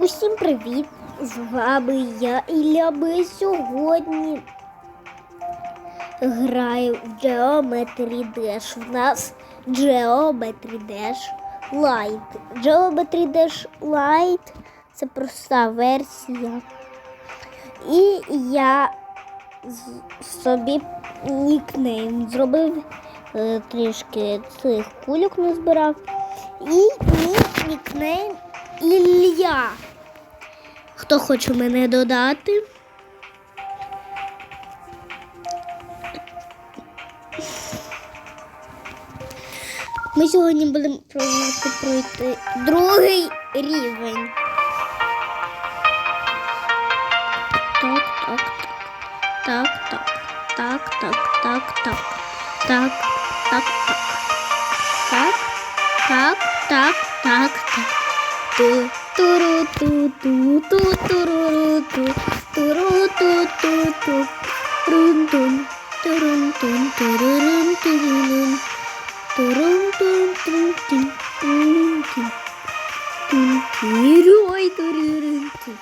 Усім привіт! З вами я Ілля. Ми сьогодні граю в Geometry Dash. В нас Geometry Dash Lite. Geometry Dash Lite це проста версія. І я собі нікнейм зробив е, трішки цих кульок назбирав. І мій нікнейм Ілля. Хто хоче мене додати? Ми сьогодні будемо пробувати пройти другий рівень. Так, так, так, так, так, так, так, так, так, так, так, так, так, так, так. Ту туру ту ту ту туру ту туру ту ту ту. Рун тун турун тун турурун турурун турун тун тун тун турун тун тун тирой турурун тун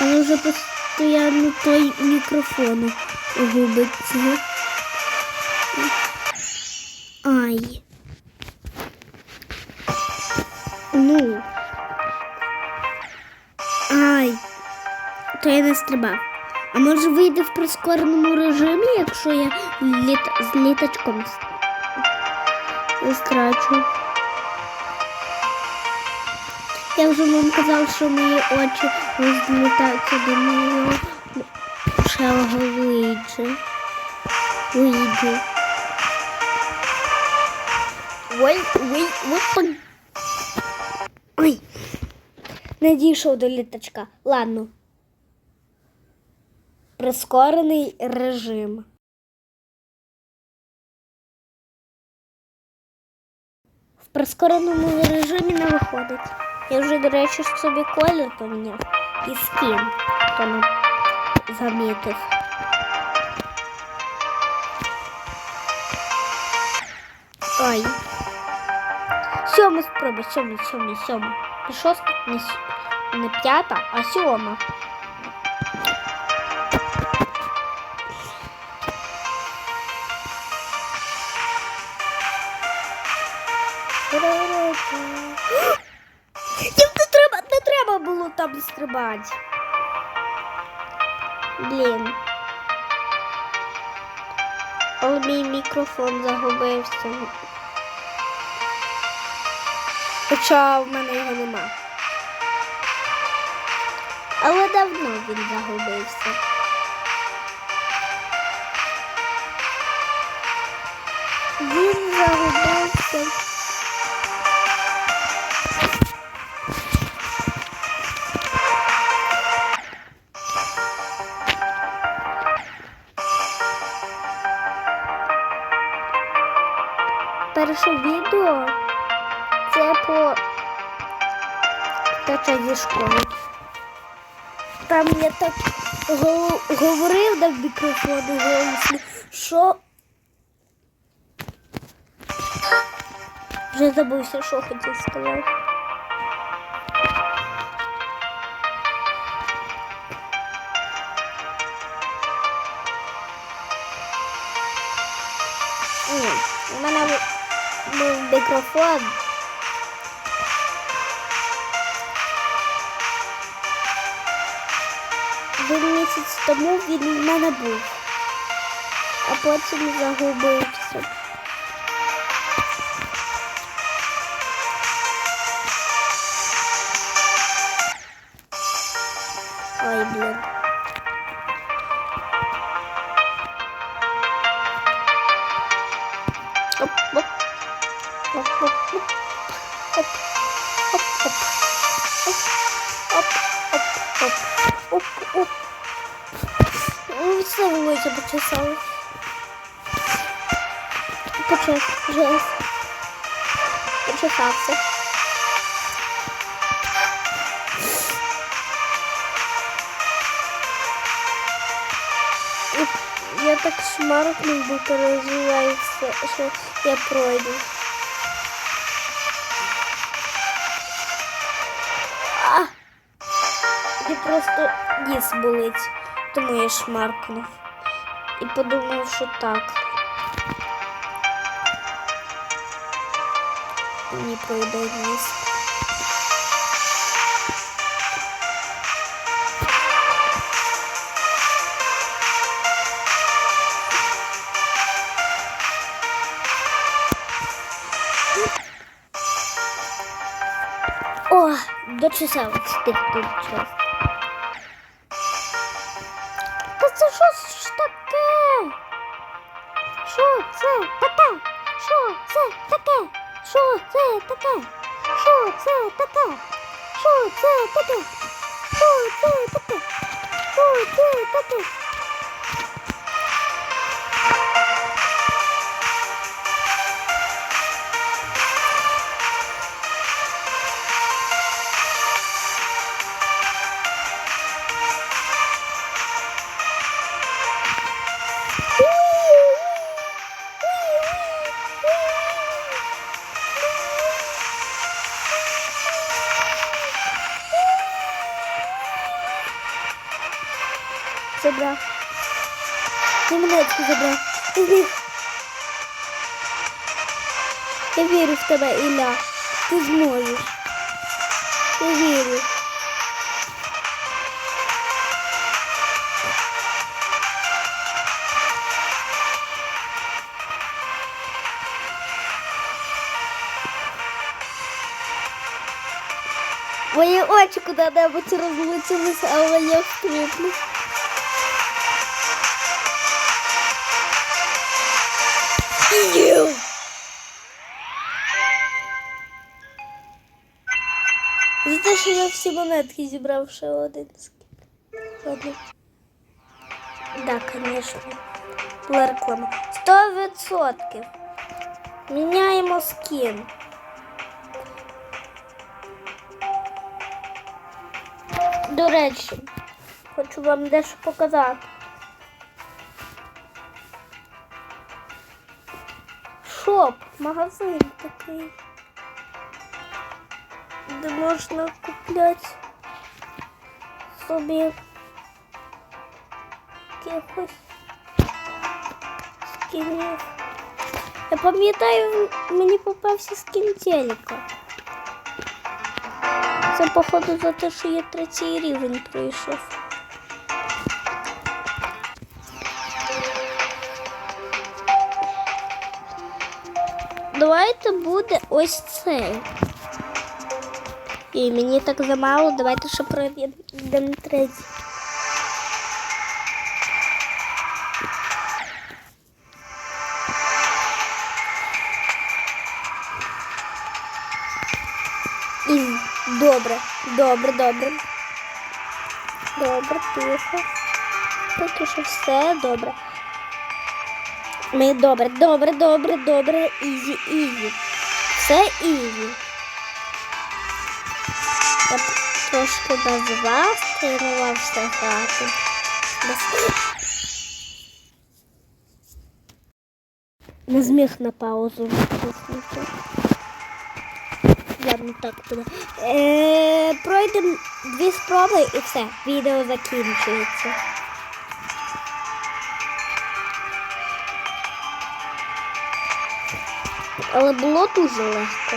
Але вже постійно той мікрофон губиться. Ай. Ну. Ай. То я не стрибав. А може вийде в прискореному режимі, якщо я літ... з літачком страчу. Я вже вам казав, що мої очі розлітаються до шелого Луїджі. Луїджі. Ой, ой, ой. Ой. Не дійшов до літачка. Ладно. Прискорений режим. В прискореному режимі не виходить. Я вже, до речі, собі колір поміняв і скін, хто не замітив. Ой. Сьома спроба, сьома, сьома, сьома. Не шоста, не, не п'ята, а сьома. Їм не треба, не треба було там стрибати. Блін. Але мій мікрофон загубився. Хоча в мене його нема. Але давно він загубився. Він загубився. Перше відео по теча зі школи. Там я так го- говорив на мікрофон голосно, що вже забувся, що хотів сказати. У мене був мікрофон. Один місяць тому він в мене був, а потім загубився. Ой, блін. Оп, оп. Оп, оп, оп. Оп, оп, оп. Оп. Оп, оп. Все волосся почесало. Почес, жесть. Почесався. Я так шмаркнув, бо переживається що я пройду. Просто ніс болить, тому я шмаркнув. І подумав, що так. Мені пройде ніс. О, дочесав встиг тут час. Таке? Що це таке? Що це таке? Що це таке? Що це таке? Що це таке? Забрав. монетку забрав. Ти зміг. Я вірю в тебе, Ілля. Ти зможеш. Я вірю. Мої очі куди-небудь розлучилися, але я встигну. За те, що я всі монетки зібрав ще один. Ладно. Да, конечно. Була реклама. Сто відсотків. Міняємо скін. До речі, хочу вам дещо показати. Шоп, магазин такий. Де можна купляти собі якихось скінів. Я пам'ятаю, мені попався скін телека. Це походу за те, що я третій рівень пройшов. Давайте буде ось цей. І мені так замало, давайте ще пройдемо третій. І добре, добре, добре. Добре, тихо. Поки що все добре. Ми добре, добре, добре, добре, ізі, ізі. Все ізі. Я трошки назвав, тренувався грати. Не зміг на паузу натиснути. Ладно, так буде. Е, пройдемо дві спроби і все. Відео закінчується. Але було дуже легко.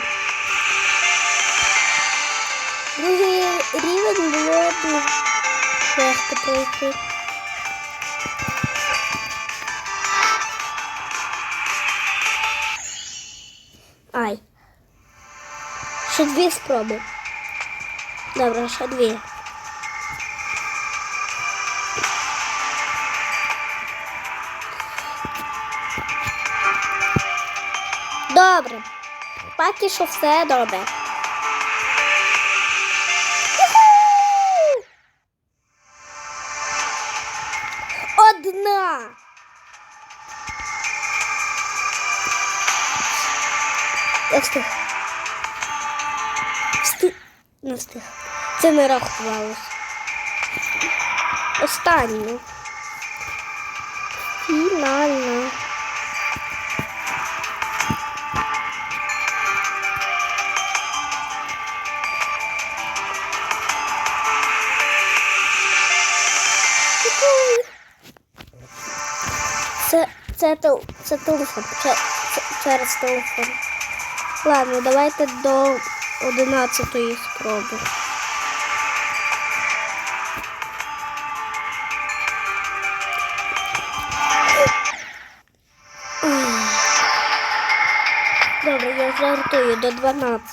Другий рівень було дуже легко пройти. Ай. Ще дві спроби. Добре, ще дві. Добре. Поки що все добре. Одна. Я встиг. Встиг. Не встиг. Це не рахувалось. Останню. Фінально. Це, це телефон. Це... це- через телефон. Ладно, давайте до 11 спроби. Добре, я жартую до 12.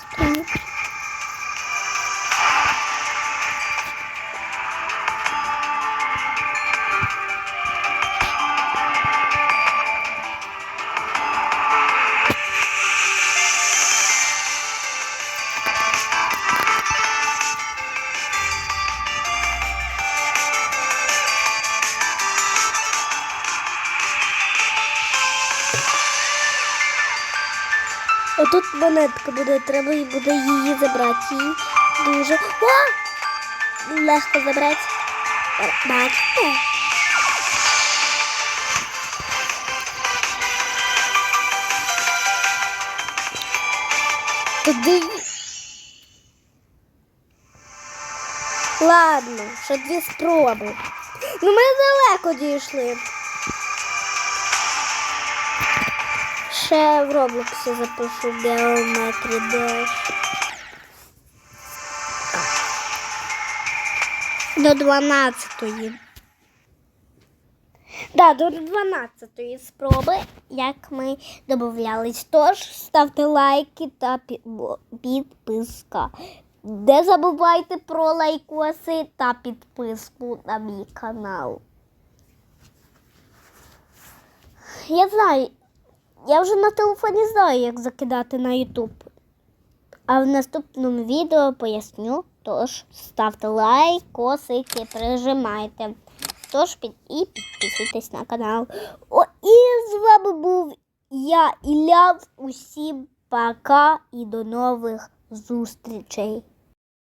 Отут монетка буде, треба і буде її забрати. Її дуже. О! Легко забрати. Бачите? Туди. Ладно, ще дві спроби. Ну ми далеко дійшли. Ще в Роблоксі запишу Geometry Dash. До 12-ї. Да, до 12-ї спроби, як ми домовлялись. Тож ставте лайки та підписка. Не забувайте про лайкоси та підписку на мій канал. Я знаю, я вже на телефоні знаю, як закидати на YouTube. А в наступному відео поясню. Тож ставте лайк, косики, прижимайте. Тож під і підписуйтесь на канал. О, і з вами був я Ілля. Усім пока і до нових зустрічей.